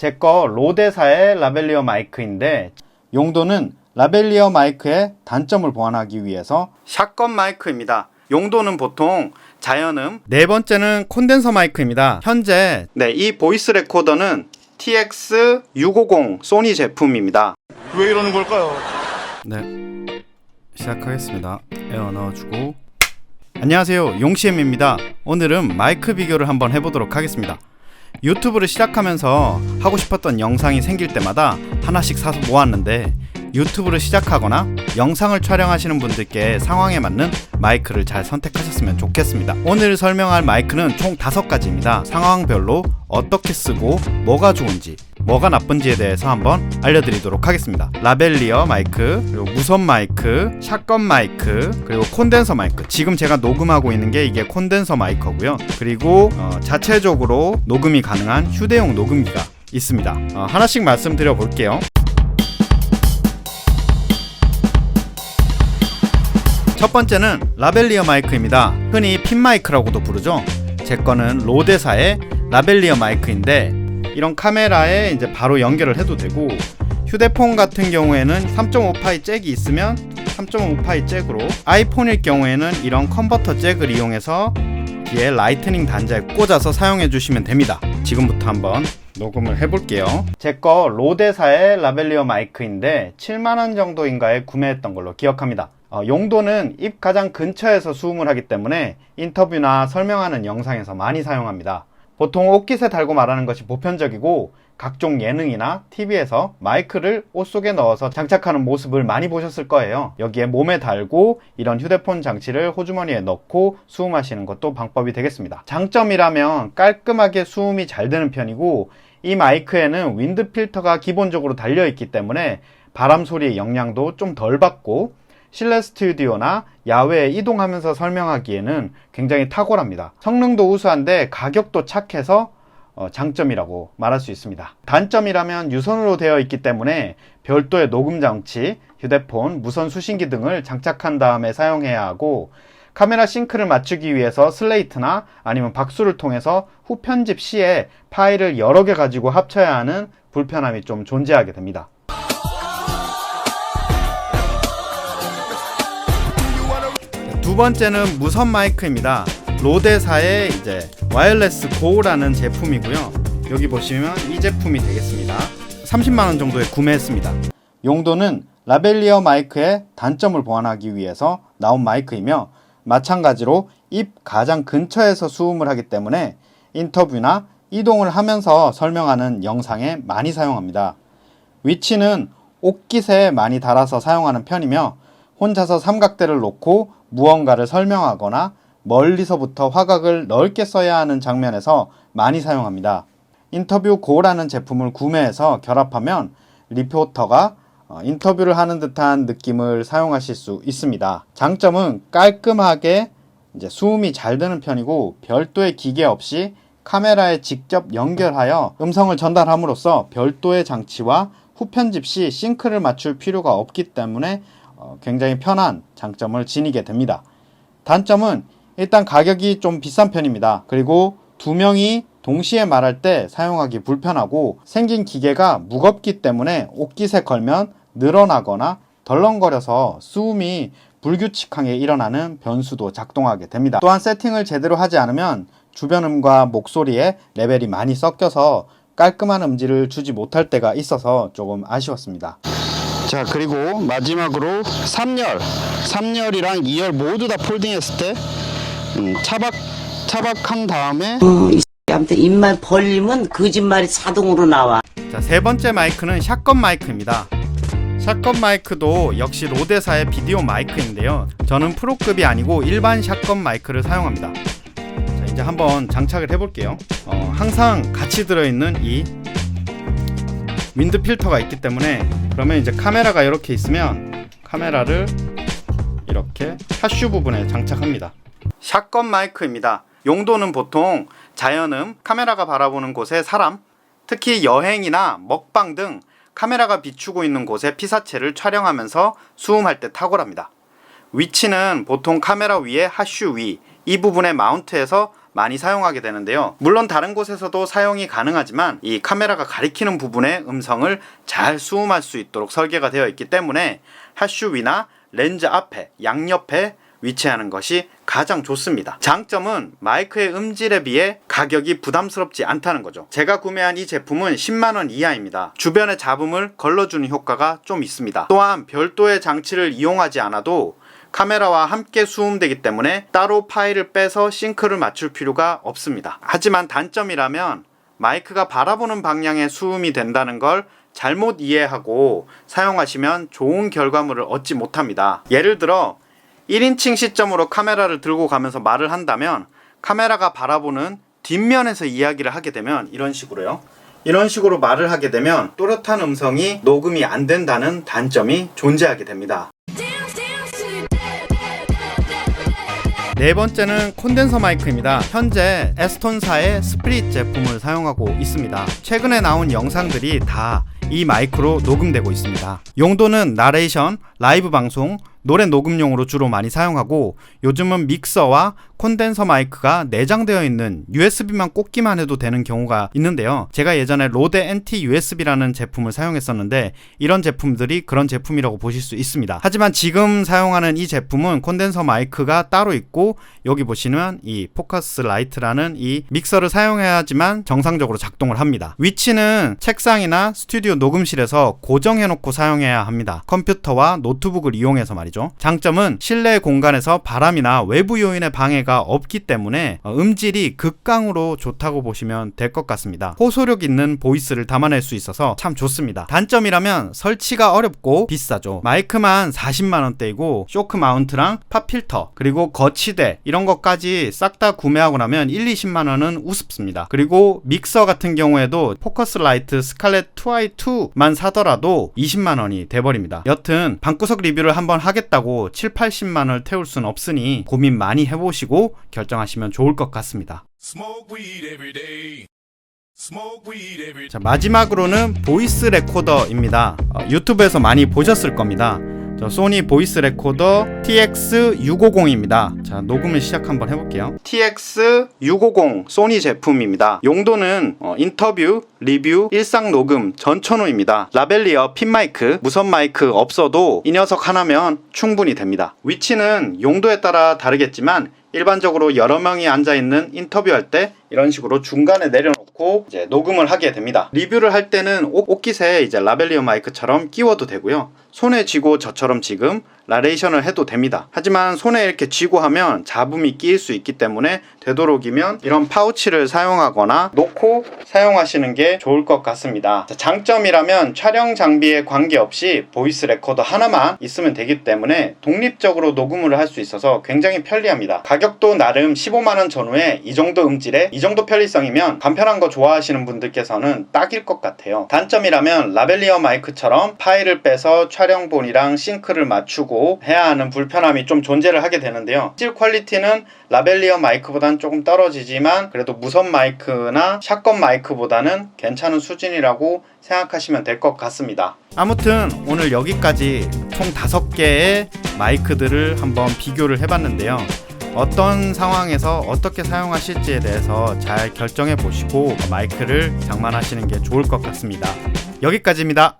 제 거 로데사의 라벨리어 마이크인데 용도는 라벨리어 마이크의 단점을 보완하기 위해서 샷건 마이크입니다. 용도는 보통 자연음. 네 번째는 콘덴서 마이크입니다. 현재 네, 이 보이스 레코더는 TX650 소니 제품입니다. 왜 이러는 걸까요? 네, 시작하겠습니다. 에어 넣어주고 안녕하세요, 용시엠입니다. 오늘은 마이크 비교를 한번 해보도록 하겠습니다. 유튜브를 시작하면서 하고 싶었던 영상이 생길 때마다 하나씩 사서 모았는데 유튜브를 시작하거나 영상을 촬영하시는 분들께 상황에 맞는 마이크를 잘 선택하셨으면 좋겠습니다. 오늘 설명할 마이크는 총 다섯 가지입니다. 상황별로 어떻게 쓰고 뭐가 좋은지 뭐가 나쁜지에 대해서 한번 알려드리도록 하겠습니다. 라벨리어 마이크, 그리고 무선 마이크, 샷건 마이크, 그리고 콘덴서 마이크. 지금 제가 녹음하고 있는 게 이게 콘덴서 마이크고요. 그리고 어, 자체적으로 녹음이 가능한 휴대용 녹음기가 있습니다. 어, 하나씩 말씀드려 볼게요. 첫 번째는 라벨리어 마이크입니다. 흔히 핀 마이크라고도 부르죠. 제 거는 로데사의 라벨리어 마이크인데 이런 카메라에 이제 바로 연결을 해도 되고 휴대폰 같은 경우에는 3.5파이 잭이 있으면 3.5파이 잭으로 아이폰일 경우에는 이런 컨버터 잭을 이용해서 뒤에 라이트닝 단자에 꽂아서 사용해 주시면 됩니다. 지금부터 한번 녹음을 해볼게요. 제 거 로데사의 라벨리어 마이크인데 7만원 정도인가에 구매했던 걸로 기억합니다. 어, 용도는 입 가장 근처에서 수음을 하기 때문에 인터뷰나 설명하는 영상에서 많이 사용합니다. 보통 옷깃에 달고 말하는 것이 보편적이고 각종 예능이나 TV에서 마이크를 옷 속에 넣어서 장착하는 모습을 많이 보셨을 거예요. 여기에 몸에 달고 이런 휴대폰 장치를 호주머니에 넣고 수음하시는 것도 방법이 되겠습니다. 장점이라면 깔끔하게 수음이 잘 되는 편이고 이 마이크에는 윈드 필터가 기본적으로 달려 있기 때문에 바람 소리의 영향도 좀 덜 받고 실내 스튜디오나 야외에 이동하면서 설명하기에는 굉장히 탁월합니다. 성능도 우수한데 가격도 착해서 어, 장점이라고 말할 수 있습니다. 단점이라면 유선으로 되어 있기 때문에 별도의 녹음 장치, 휴대폰, 무선 수신기 등을 장착한 다음에 사용해야 하고 카메라 싱크를 맞추기 위해서 슬레이트나 아니면 박수를 통해서 후편집 시에 파일을 여러 개 가지고 합쳐야 하는 불편함이 좀 존재하게 됩니다. 두 번째는 무선 마이크입니다. 로데사의 이제 와이어레스 고라는 제품이고요. 여기 보시면 이 제품이 되겠습니다. 30만 원 정도에 구매했습니다. 용도는 라벨리어 마이크의 단점을 보완하기 위해서 나온 마이크이며 마찬가지로 입 가장 근처에서 수음을 하기 때문에 인터뷰나 이동을 하면서 설명하는 영상에 많이 사용합니다. 위치는 옷깃에 많이 달아서 사용하는 편이며 혼자서 삼각대를 놓고 무언가를 설명하거나 멀리서부터 화각을 넓게 써야 하는 장면에서 많이 사용합니다. 인터뷰 고라는 제품을 구매해서 결합하면 리포터가 어, 인터뷰를 하는 듯한 느낌을 사용하실 수 있습니다. 장점은 깔끔하게 이제 수음이 잘 되는 편이고 별도의 기계 없이 카메라에 직접 연결하여 음성을 전달함으로써 별도의 장치와 후편집 시 싱크를 맞출 필요가 없기 때문에 어, 굉장히 편한 장점을 지니게 됩니다. 단점은 일단 가격이 좀 비싼 편입니다. 그리고 두 명이 동시에 말할 때 사용하기 불편하고 생긴 기계가 무겁기 때문에 옷깃에 걸면 늘어나거나 덜렁거려서 수음이 불규칙하게 일어나는 변수도 작동하게 됩니다. 또한 세팅을 제대로 하지 않으면 주변 음과 목소리에 레벨이 많이 섞여서 깔끔한 음질을 주지 못할 때가 있어서 조금 아쉬웠습니다. 자 그리고 마지막으로 3열 3열이랑 2열 모두 다 폴딩했을 때 음, 차박 차박한 다음에 어, 이 아무튼 입만 벌리면 거짓말이 자동으로 나와. 자, 세 번째 마이크는 샷건 마이크입니다. 샷건 마이크도 역시 로데사의 비디오 마이크인데요. 저는 프로급이 아니고 일반 샷건 마이크를 사용합니다. 자, 이제 한번 장착을 해볼게요. 어, 항상 같이 들어있는 이 윈드 필터가 있기 때문에 그러면 이제 카메라가 이렇게 있으면 카메라를 이렇게 핫슈 부분에 장착합니다. 샷건 마이크입니다. 용도는 보통 자연음, 카메라가 바라보는 곳에 사람, 특히 여행이나 먹방 등 카메라가 비추고 있는 곳에 피사체를 촬영하면서 수음할 때 탁월합니다. 위치는 보통 카메라 위에 하슈 위, 이 부분에 마운트해서 많이 사용하게 되는데요. 물론 다른 곳에서도 사용이 가능하지만 이 카메라가 가리키는 부분의 음성을 잘 수음할 수 있도록 설계가 되어 있기 때문에 하슈 위나 렌즈 앞에 양옆에 위치하는 것이 가장 좋습니다. 장점은 마이크의 음질에 비해 가격이 부담스럽지 않다는 거죠. 제가 구매한 이 제품은 10만원 이하입니다. 주변의 잡음을 걸러주는 효과가 좀 있습니다. 또한 별도의 장치를 이용하지 않아도 카메라와 함께 수음되기 때문에 따로 파일을 빼서 싱크를 맞출 필요가 없습니다. 하지만 단점이라면 마이크가 바라보는 방향에 수음이 된다는 걸 잘못 이해하고 사용하시면 좋은 결과물을 얻지 못합니다. 예를 들어 1인칭 시점으로 카메라를 들고 가면서 말을 한다면 카메라가 바라보는 뒷면에서 이야기를 하게 되면 이런 식으로요. 이런 식으로 말을 하게 되면 또렷한 음성이 녹음이 안 된다는 단점이 존재하게 됩니다. 네 번째는 콘덴서 마이크입니다. 현재 에스톤사의 스프릿 제품을 사용하고 있습니다. 최근에 나온 영상들이 다 이 마이크로 녹음되고 있습니다. 용도는 나레이션, 라이브 방송, 노래 녹음용으로 주로 많이 사용하고 요즘은 믹서와 콘덴서 마이크가 내장되어 있는 USB만 꽂기만 해도 되는 경우가 있는데요. 제가 예전에 로데 NT USB라는 제품을 사용했었는데 이런 제품들이 그런 제품이라고 보실 수 있습니다. 하지만 지금 사용하는 이 제품은 콘덴서 마이크가 따로 있고 여기 보시면 이 포커스 라이트라는 이 믹서를 사용해야지만 정상적으로 작동을 합니다. 위치는 책상이나 스튜디오 녹음실에서 고정해 놓고 사용해야 합니다. 컴퓨터와 노트북을 이용해서 말이죠. 장점은 실내 공간에서 바람이나 외부 요인의 방해가 없기 때문에 어, 음질이 극강으로 좋다고 보시면 될 것 같습니다. 호소력 있는 보이스를 담아낼 수 있어서 참 좋습니다. 단점이라면 설치가 어렵고 비싸죠. 마이크만 40만 원대이고 쇼크 마운트랑 팝 필터 그리고 거치대 이런 것까지 싹 다 구매하고 나면 1, 20만 원은 우습습니다. 그리고 믹서 같은 경우에도 포커스 라이트 스칼렛 2i2만 사더라도 20만 원이 돼버립니다. 여튼 방구석 리뷰를 한번 하겠다 고 7, 80만 원을 태울 순 없으니 고민 많이 해보시고 결정하시면 좋을 것 같습니다. 자, 마지막으로는 보이스 레코더입니다. 어, 유튜브에서 많이 보셨을 겁니다. 저 소니 보이스 레코더 TX650입니다. 자, 녹음을 시작 한번 해볼게요. TX650 소니 제품입니다. 용도는 어, 인터뷰, 리뷰, 일상 녹음, 전천후입니다. 라벨리어 핀 마이크, 무선 마이크 없어도 이 녀석 하나면 충분히 됩니다. 위치는 용도에 따라 다르겠지만 일반적으로 여러 명이 앉아 있는 인터뷰할 때 이런 식으로 중간에 내려놓고 이제 녹음을 하게 됩니다. 리뷰를 할 때는 옷, 옷깃에 이제 라벨리어 마이크처럼 끼워도 되고요. 손에 쥐고 저처럼 지금 라레이션을 해도 됩니다. 하지만 손에 이렇게 쥐고 하면 잡음이 끼일 수 있기 때문에 되도록이면 이런 파우치를 사용하거나 놓고 사용하시는 게 좋을 것 같습니다. 자, 장점이라면 촬영 장비에 관계없이 보이스 레코더 하나만 있으면 되기 때문에 독립적으로 녹음을 할 수 있어서 굉장히 편리합니다. 가격도 나름 15만원 전후에 이 정도 음질에 이 정도 편리성이면 간편한 거 좋아하시는 분들께서는 딱일 것 같아요. 단점이라면 라벨리어 마이크처럼 파일을 빼서 촬영본이랑 싱크를 맞추고 해야 하는 불편함이 좀 존재를 하게 되는데요. 실 퀄리티는 라벨리어 마이크보다는 조금 떨어지지만 그래도 무선 마이크나 샷건 마이크보다는 괜찮은 수준이라고 생각하시면 될 것 같습니다. 아무튼 오늘 여기까지 총 5개의 마이크들을 한번 비교를 해봤는데요. 어떤 상황에서 어떻게 사용하실지에 대해서 잘 결정해 보시고 마이크를 장만하시는 게 좋을 것 같습니다. 여기까지입니다.